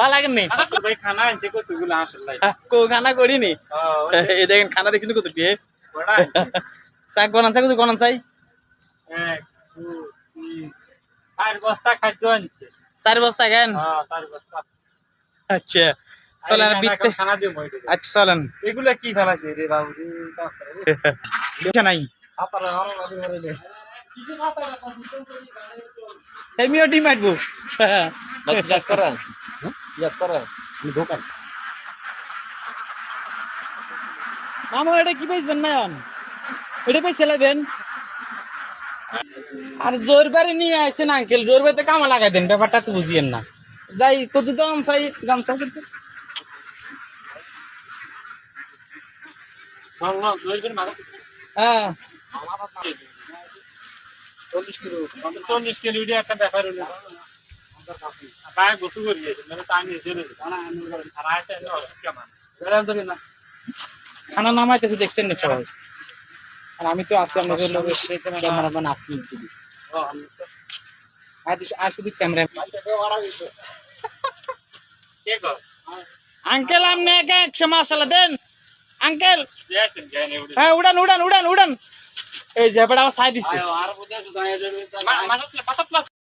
ভালো নি? আচ্ছা, ভাই খানা আনছে কতগুলো আসলে কো খানা করিনি? এই দেখেন খানা দেখছেন কত দিয়ে চাই গনান চাই কত গনান চাই? এক দুই তিন চার বস্তা খাদ্য আনছে। চার বস্তা কেন? হ্যাঁ চার বস্তা। আচ্ছা চলেন বিতে খানা আচ্ছা চলেন। এগুলো কি ফেলাছে রে বাবু রে। কাঁচা রে। বুঝছে নাই আপনারা আরও বাড়ি বাড়ি এমিও ডিম আটবো। গ্যাস করেন? গ্যাস করেন দোকান মামা এটা কি পাইছেন না এটা পাই চালাবেন আর জোর বারে নিয়ে আসছেন আঙ্কেল জোর বাড়িতে কামা লাগাই দেন ব্যাপারটা তো বুঝিয়েন না। যাই কত দাম চাই গামছা করতে হ্যাঁ। চল্লিশ কিলো চল্লিশ কিলো একটা ব্যাপার হলো। গোসু মানে কেমন খানা নামাইতেছে দেখছেন না সবাই আর আমি তো আছি আমাদের লোকের ক্যামেরাম্যান আছি। আর শুধু ক্যামেরা কর আঙ্কেল আপনি একা একশো মাসালা দেন। আঙ্কেল। হ্যাঁ উড়ান উড়ান উড়ান উড়ান। এই যে ব্যাপারটা আমার সাই দিচ্ছে।